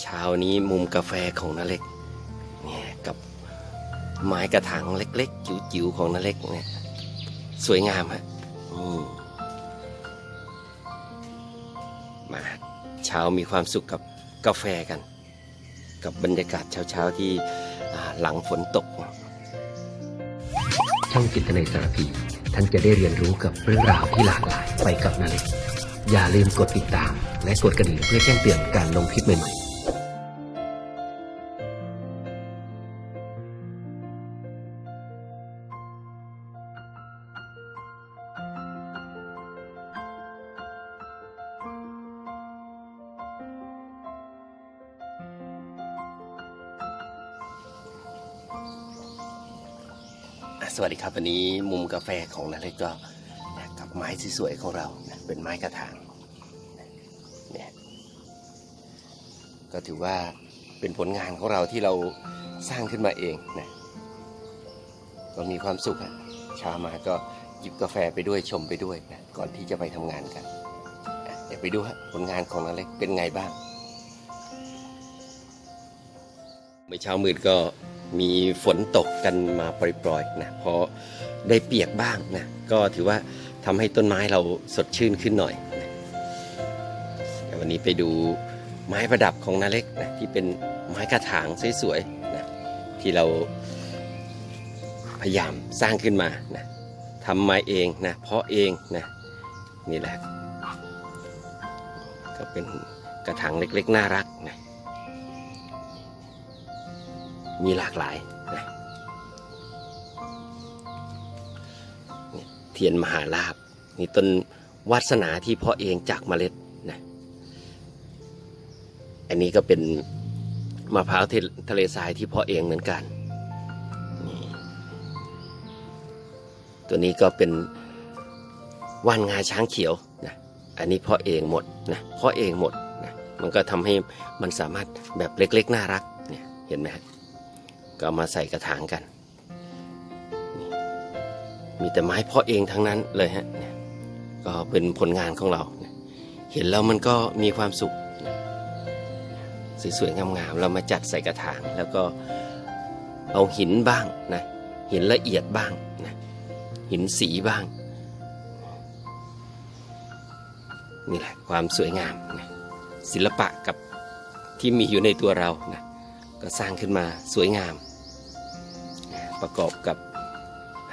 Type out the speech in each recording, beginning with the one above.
เช้านี้มุมกาแฟของนาเล็กเนี่ยกับไม้กระถางเล็กๆจิ๋วๆของนาเล็กเนี่ยสวยงามฮะอืมมาเช้ามีความสุขกับกาแฟกัน กับบรรยากาศเช้าๆที่หลังฝนตก ช่องจิตในสารพีท่านจะได้เรียนรู้กับเรื่องราวที่หลากหลายไปกับนาเล็กอย่าลืมกดติดตาม และกดกระดิ่งเพื่อแจ้งเตือนการลงคลิปใหม่ๆ สวัสดีครับวันนี้มุมกาแฟของนาเล็กก็กับไม้สวยๆของเราเป็นไม้กระถางเนี่ยก็ถือว่าเป็นผลงานของเราที่เราสร้างขึ้นมาเองนะก็มีความสุขอะเช้ามาก็หยิบกาแฟไปด้วยชมไปด้วยนะก่อนที่จะไปทำงานกันเดี๋ยวไปดูฮะผลงานของนาเล็กเป็นไงบ้างเมื่อเช้ามืดก็ มีฝนตกกันมาปล่อยๆนะพอได้เปียกบ้างนะก็ถือว่าทำให้ต้นไม้เราสดชื่นขึ้นหน่อยนะวันนี้ไปดูไม้ประดับของนาเล็กนะที่เป็นไม้กระถางสวยๆนะที่เราพยายามสร้างขึ้นมานะทำมาเองนะเพาะเองนะนี่แหละก็เป็นกระถางเล็กๆ น่ารักนะ มีหลากหลายนะเทียนมหาลาบนี่ต้นวาสนาที่เพาะเองจากเมล็ดนะอันนี้ก็เป็นมะพร้าวทะเลทรายที่เพาะเองเหมือนกันตัวนี้ก็เป็นว่านงาช้างเขียวนะอันนี้เพาะเองหมดนะเพาะเองหมดนะมันก็ทำให้มันสามารถแบบเล็กๆ น่ารักเนี่ยเห็นไหมฮะ ก็เอามาใส่กระถางกัน มีแต่ไม้เพาะเองทั้งนั้นเลยฮะก็เป็นผลงานของเรา เห็นแล้วมันก็มีความสุข สวยๆงามๆเรามาจัดใส่กระถาง แล้วก็เอาหินบ้างนะหินละเอียดบ้างนะหินสีบ้างนี่แหละความสวยงามนะศิลปะกับที่มีอยู่ในตัวเรานะก็สร้างขึ้นมาสวยงาม ประกอบกับ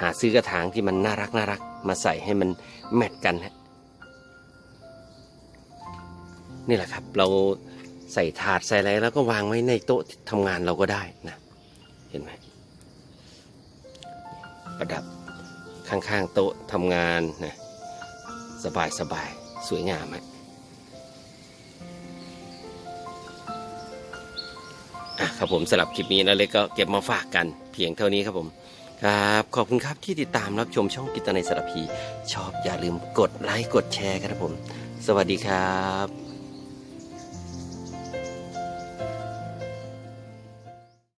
หาซื้อกระถางที่มันน่ารักน่ารักมาใส่ให้มันแมทกันฮะนี่แหละครับเราใส่ถาดใส่อะไรแล้วก็วางไว้ในโต๊ะทำงานเราก็ได้นะเห็นไหมประดับข้างๆโต๊ะทำงานนะสบายสบายๆสวยงามฮะครับผมสำหรับคลิปนี้นะเล็กก็เก็บมาฝากกัน พียงเท่านี้ครับผมครับขอบคุณครับที่ติดตามรับชมช่องกิตนาในสารพี ชอบอย่าลืมกดไลค์กดแชร์ครับผม สวัสดีครับ